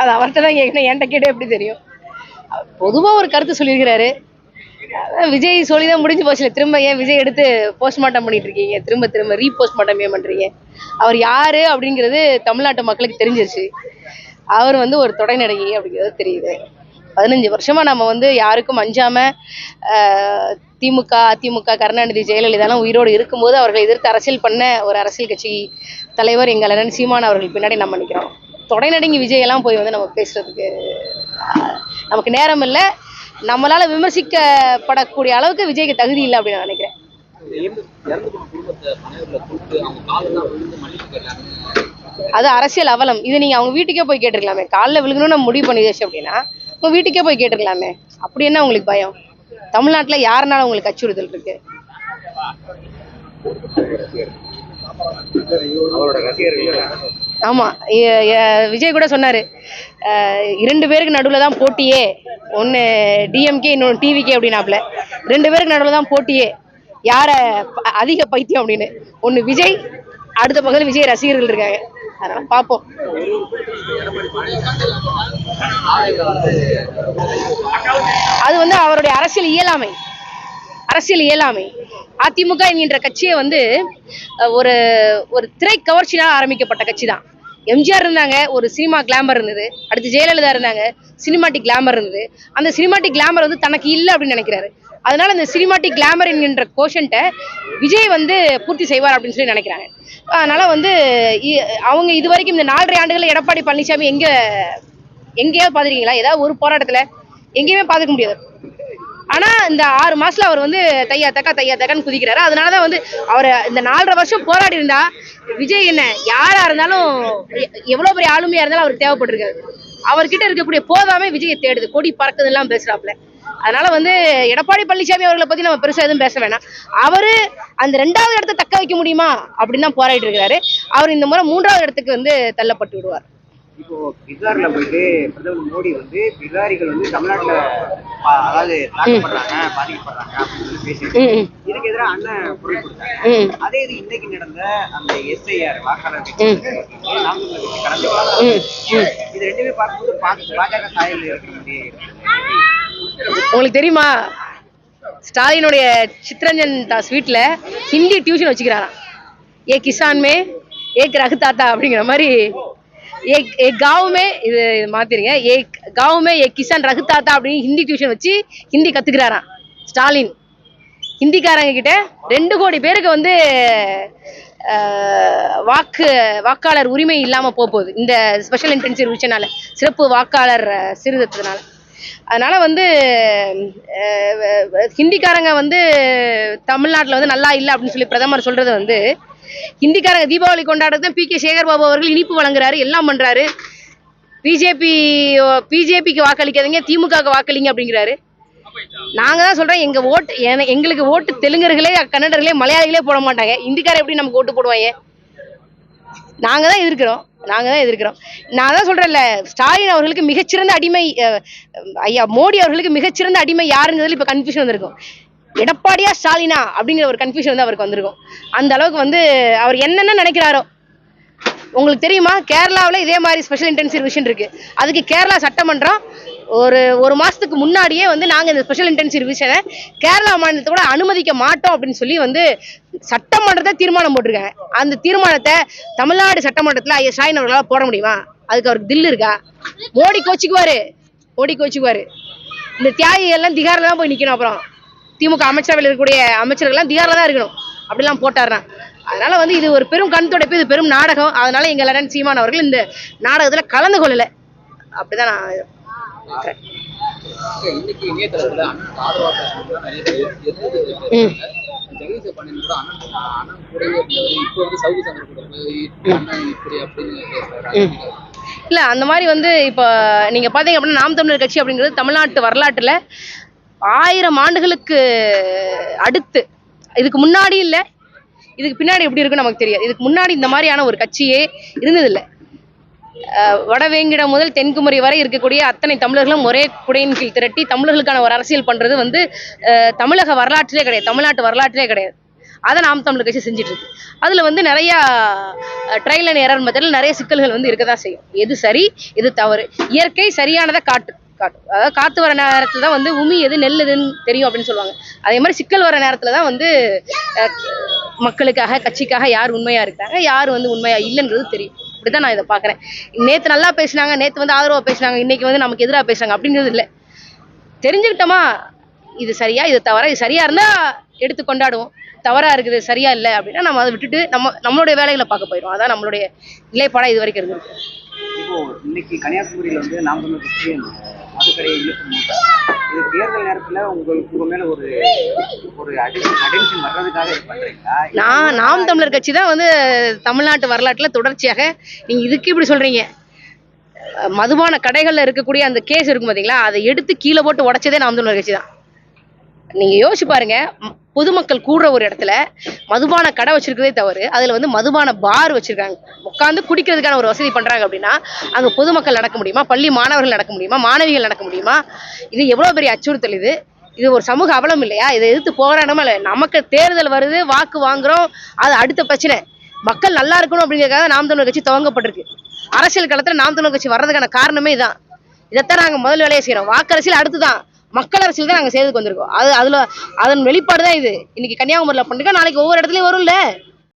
அது அவர்கிட்ட தான் கேட்கணும் என்கிட்ட கேட்டு எப்படி தெரியும்? பொதுவாக ஒரு கருத்து சொல்லியிருக்கிறாரு. விஜய் சொல்லி தான் முடிஞ்சு போச்சுல திரும்ப ஏன் விஜய் எடுத்து போஸ்ட்மார்ட்டம் பண்ணிட்டு இருக்கீங்க? திரும்ப திரும்ப ரீபோஸ்ட்மார்ட்டம் ஏன் பண்றீங்க? அவர் யாரு அப்படிங்கிறது தமிழ்நாட்டு மக்களுக்கு தெரிஞ்சிருச்சு. அவர் வந்து ஒரு தொடை நடிகை அப்படிங்கிறது தெரியுது. பதினஞ்சு வருஷமா நம்ம வந்து யாருக்கும் அஞ்சாம ஆஹ், திமுக அதிமுக கருணாநிதி ஜெயலலிதாலாம் உயிரோடு இருக்கும்போது அவர்களை எதிர்த்து அரசியல் பண்ண ஒரு அரசியல் கட்சி தலைவர் எங்கள் அண்ணன் சீமான் அவர்கள் பின்னாடி நம்ம நிற்கிறோம் தொடை விஜயெல்லாம் விஜய் எல்லாம் போய் வந்து நம்ம பேசுறதுக்கு நமக்கு நேரம் இல்லை. நம்மளால விமர்சிக்கப்படக்கூடிய அளவுக்கு விஜய்க்கு தகுதி இல்லை அப்படின்னு நான் நினைக்கிறேன். அது அரசியல் அவலம். இது நீங்க அவங்க வீட்டுக்கே போய் கேட்டிருக்கலாமே. காலைல விழுகணும்னு முடிவு பண்ணிடுச்சு அப்படின்னா உங்க வீட்டுக்கே போய் கேட்டிருக்கலாமே அப்படி என்ன உங்களுக்கு பயம்? தமிழ்நாட்டுல யாருனால உங்களுக்கு அச்சுறுத்தல் இருக்கு? அவரோட ரசிகர்கள் ஆமா எ- எ- விஜய் கூட சொன்னாரு. இரண்டு பேருக்கு நடுவுல தான் போட்டியே. ஒன்னு டிஎம்கே இன்னொன்று டிவிகே அப்படின்னாப்புல. ரெண்டு பேருக்கு நடுவுல தான் போட்டியே. யார அதிக பைத்தியம் அப்படின்னு. ஒன்னு விஜய் அடுத்த பக்கத்துல விஜய் ரசிகர்கள் இருக்காங்க. அதான் பார்ப்போம் அது வந்து அவருடைய அரசியல் இயலாமை. அரசியல் இயலாமை. அதிமுக என்கின்ற கட்சியை வந்து ஒரு ஒரு திரை கவர்ச்சினால் ஆரம்பிக்கப்பட்ட கட்சி தான் எம்ஜிஆர் இருந்தாங்க ஒரு சினிமா கிளாமர் இருந்தது. அடுத்து ஜெயலலிதா இருந்தாங்க சினிமாட்டிக் கிளாமர் இருந்தது. அந்த சினிமாட்டிக் கிளாமர் வந்து தனக்கு இல்லை அப்படின்னு நினைக்கிறாரு. அதனால இந்த சினிமாட்டிக் கிளாமர் என்கின்ற கோஷன்ட்டை விஜய் வந்து பூர்த்தி செய்வார் அப்படின்னு சொல்லி நினைக்கிறாங்க. அதனால வந்து இ- அவங்க இது வரைக்கும் இந்த நாலரை ஆண்டுகளில் எடப்பாடி பழனிசாமி எங்க எங்கேயாவது பார்த்துருக்கீங்களா? ஏதாவது ஒரு போராட்டத்துல? எங்கேயுமே பார்த்துக்க முடியாது. ஆனா இந்த ஆறு மாசத்துல அவர் வந்து தையா தக்கா தையா தக்கான்னு குதிக்கிறாரு. அதனாலதான் வந்து அவர் இந்த நாலரை வருஷம் போராடி இருந்தா விஜய் என்ன யாரா இருந்தாலும் எவ்வளவு பெரிய ஆளுமையா இருந்தாலும் அவருக்கு தேவைப்பட்டிருக்காரு அவர்கிட்ட இருக்கக்கூடிய போதாமே விஜயை தேடுது. கொடி பறக்குதுலாம் பேசுறாப்ல பேசுறாப்புல. அதனால வந்து எடப்பாடி பழனிசாமி அவர்களை பத்தி நம்ம பெருசா எதுவும் பேச வேணாம். அவரு அந்த ரெண்டாவது இடத்தை தக்க வைக்க முடியுமா? அப்படின்னு தான் போராடிட்டு இருக்கிறாரு. அவர் இந்த முறை மூன்றாவது இடத்துக்கு வந்து தள்ளப்பட்டு விடுவார். இப்போ பீகார்ல போயிட்டு பிரதமர் மோடி வந்து பீகாரிகள் வந்து தமிழ்நாட்டுல அதாவது தாக்கப்படுறாங்க பாதிக்கப்படுறாங்க அப்படின்னு சொல்லி பேசிட்டு இதுக்கு எதிராக அண்ணன் குரல் கொடுத்தாங்க அதே இது இன்னைக்கு நடந்த அந்த எஸ்ஐஆர் வாக்காளர் கலந்து இது ரெண்டுமே பார்க்கும்போது பாஜக சாயல் இருக்கிற இருக்கு. உங்களுக்கு தெரியுமா? ஸ்டாலினுடைய சித்ரஞ்சன் தாஸ் வீட்டில் ஹிந்தி டியூஷன் வச்சுக்கிறாராம். ஏ கிசான்மே ஏக் ரகு தாத்தா அப்படிங்கிற மாதிரி. ஏக் ஏ காவுமே இது மாத்திருங்க. ஏ காவுமே ஏ கிசான் ரகு தாத்தா அப்படின்னு ஹிந்தி டியூஷன் வச்சு ஹிந்தி கற்றுக்கிறாராம் ஸ்டாலின். ஹிந்திக்காரங்க கிட்ட ரெண்டு கோடி பேருக்கு வந்து வாக்கு வாக்காளர் உரிமை இல்லாமல் போக போகுது. இந்த ஸ்பெஷல் இன்டென்சிவ் விஷயனால சிறப்பு வாக்காளர் அஹ், சீர்திருத்தத்தினால அதனால வந்து ஹிந்திக்காரங்க வந்து தமிழ்நாட்டில் வந்து நல்லா இல்லை அப்படின்னு சொல்லி பிரதமர் சொல்றது வந்து ஹிந்திக்காரங்க தீபாவளி கொண்டாடுறது பி கே சேகர் பாபு அவர்கள் இனிப்பு வழங்குறாரு எல்லாம் பண்றாரு. பிஜேபி பிஜேபிக்கு வாக்களிக்காதீங்க திமுகவுக்கு வாக்களிங்க அப்படிங்கிறாரு. நாங்க தான் சொல்றோம் எங்க ஓட்டு எங்களுக்கு ஓட்டு தெலுங்கர்களே கன்னடர்களே மலையாளிகளே போட மாட்டாங்க. இந்திக்கார எப்படி நமக்கு ஓட்டு போடுவாங்க? நாங்க தான் எதிர்க்கிறோம். நாங்க தான் எதிர்க்கிறோம். நான் தான் சொல்றேன்ல ஸ்டாலின் அவர்களுக்கு மிகச்சிறந்த அடிமை ஐயா மோடி அவர்களுக்கு மிகச்சிறந்த அடிமை யாருங்கிறதுல இப்ப கன்ஃபியூஷன் வந்திருக்கும். எடப்பாடியா ஸ்டாலினா அப்படிங்கிற ஒரு கன்ஃபியூஷன் வந்து அவருக்கு வந்திருக்கும். அந்த அளவுக்கு வந்து அவர் என்னென்ன நினைக்கிறாரோ உங்களுக்கு தெரியுமா? கேரளாவில் இதே மாதிரி ஸ்பெஷல் இன்டென்சிவ் விஷன் இருக்கு. அதுக்கு கேரளா சட்டமன்றம் ஒரு ஒரு மாசத்துக்கு முன்னாடியே வந்து நாங்கள் இந்த ஸ்பெஷல் இன்டென்சிவ் விஷனை கேரளா மாநிலத்தை கூட அனுமதிக்க மாட்டோம் அப்படின்னு சொல்லி வந்து சட்ட சட்டமன்றத்தை தீர்மானம் போட்டிருக்காங்க. அந்த தீர்மானத்தை தமிழ்நாடு சட்டமன்றத்துல ஐயா ஸ்டாலின் அவர்களால் போட முடியுமா? அதுக்கு அவருக்கு தில்லு இருக்கா? மோடி கோச்சிக்குவாரு. மோடி கோச்சிக்குவாரு. இந்த தியாகிகள் எல்லாம் திகாரில் தான் போய் நிக்கணும் அப்புறம். திமுக அமைச்சரவையில் இருக்கக்கூடிய அமைச்சர்கள்லாம் திகாரில் தான் இருக்கணும். அப்படிலாம் போட்டாருன்னா. அதனால வந்து இது ஒரு பெரும் கண் துடைப்பு இது பெரும் நாடகம். அதனால எங்கள் அண்ணன் சீமான் அவர்கள் இந்த நாடகத்துல கலந்து கொள்ளல. அப்படிதான் நான். இன்னைக்கு இணையதளத்துல ஆதரவா ஜெகதீச பாண்டியன் கூட அண்ணன் அண்ணன் கூடவே இருந்தவர் இப்போ வந்து சவுதி சங்கர் கூட போய் அண்ணன் இப்படி அப்படின்னு பேசுறாரு. இல்ல அந்த மாதிரி வந்து இப்போ நீங்க பாத்தீங்க அப்படின்னா நாம் தமிழர் கட்சி அப்படிங்கிறது தமிழ்நாட்டு வரலாற்றுல ஆயிரம் ஆண்டுகளுக்கு அடுத்து. இதுக்கு முன்னாடி இல்லை. இதுக்கு பின்னாடி எப்படி இருக்குன்னு நமக்கு தெரியாது. இதுக்கு முன்னாடி இந்த மாதிரியான ஒரு கட்சியே இருந்ததில்லை. வடவேங்கிடம் முதல் தென்குமரி வரை இருக்கக்கூடிய அத்தனை தமிழர்களும் ஒரே குடையின் கீழ் திரட்டி தமிழர்களுக்கான ஒரு அரசியல் பண்றது வந்து தமிழக வரலாற்றிலே கிடையாது. தமிழ்நாட்டு வரலாற்றிலே கிடையாது. அதை நாம் தமிழர் கட்சி செஞ்சுட்டு இருக்கு. அதுல வந்து நிறைய ட்ரையல் அண்ட் எரர் மெத்தடில் நிறைய சிக்கல்கள் வந்து இருக்க தான் செய்யும். எது சரி எது தவறு? இயற்கை சரியானதை காட்டு காட்டும் அதாவது காத்து வர நேரத்துல தான் வந்து உமி எது நெல் எதுன்னு தெரியும் அப்படின்னு சொல்லுவாங்க. அதே மாதிரி சிக்கல் வர நேரத்துல தான் வந்து அஹ், மக்களுக்காக கட்சிக்காக யார் உண்மையா இருக்காங்க யார் வந்து உண்மையா இல்லைன்றது தெரியும். அப்படிதான் நான் இதை பாக்குறேன் நேத்து நல்லா பேசினாங்க நேத்து வந்து ஆதரவா பேசினாங்க இன்னைக்கு வந்து நமக்கு எதிராக பேசுறாங்க அப்படிங்கிறது இல்லை. தெரிஞ்சுக்கிட்டோமா? இது சரியா இது தவறா? இது சரியா இருந்தா எடுத்து கொண்டாடுவோம். தவறா இருக்குது சரியா இல்லை அப்படின்னா நம்ம அதை விட்டுட்டு நம்ம நம்மளுடைய வேலைகளை பார்க்க போயிடும் அதான் நம்மளுடைய நிலைப்பாடா இது வரைக்கும் இருக்கு இப்போ இன்னைக்கு கன்னியாகுமரியில வந்து நாம் கட்சி மதுக்கரையை இழுக்கும் இது தேர்தல் நேரத்துல உங்களுக்கு உங்க மேல ஒரு ஒரு அடென்ஷன் வர்றதுக்காக இல்ல நான் நாம் தமிழர் கட்சி தான் வந்து தமிழ்நாட்டு வரலாற்றுல தொடர்ச்சியாக நீங்க இதுக்கு இப்படி சொல்றீங்க. அஹ் மதுபான கடைகள்ல இருக்கக்கூடிய அந்த கேஸ் இருக்கும் பாத்தீங்களா? அதை எடுத்து கீழே போட்டு உடைச்சதே நாம் தமிழர் கட்சி தான் நீங்கள் யோசிச்சு பாருங்க. பொதுமக்கள் கூடுற ஒரு இடத்துல மதுபான கடை வச்சிருக்கதே தவறு. அதில் வந்து மதுபான பார் வச்சிருக்காங்க. உட்காந்து குடிக்கிறதுக்கான ஒரு வசதி பண்ணுறாங்க அப்படின்னா அங்கே பொதுமக்கள் நடக்க முடியுமா? பள்ளி மாணவர்கள் நடக்க முடியுமா? மாணவிகள் நடக்க முடியுமா? இது எவ்வளோ பெரிய அச்சுறுத்தல் இது. இது ஒரு சமூக அவலம் இல்லையா? இதை எதிர்த்து போராடணுமா இல்லை. நமக்கு தேர்தல் வருது வாக்கு வாங்குறோம் அது அடுத்த பிரச்சனை. மக்கள் நல்லா இருக்கணும் அப்படிங்கிறதுக்காக நாம் தமிழர் கட்சி துவங்கப்பட்டிருக்கு. அரசியல் களத்தில் நாம் தமிழர் கட்சி வர்றதுக்கான காரணமே இதான். இதைத்தான் நாங்கள் முதல் வேலையை செய்கிறோம் வாக்கரசியல் அடுத்துதான். மக்கள் அரசியல் தான் நாங்க செய்துக்கு வந்திருக்கோம். அது அதுல அதன் வெளிப்பாடு தான் இது. இன்னைக்கு கன்னியாகுமரியில பண்ணிருக்கோம் நாளைக்கு ஒவ்வொரு இடத்துலயும் வரும்ல?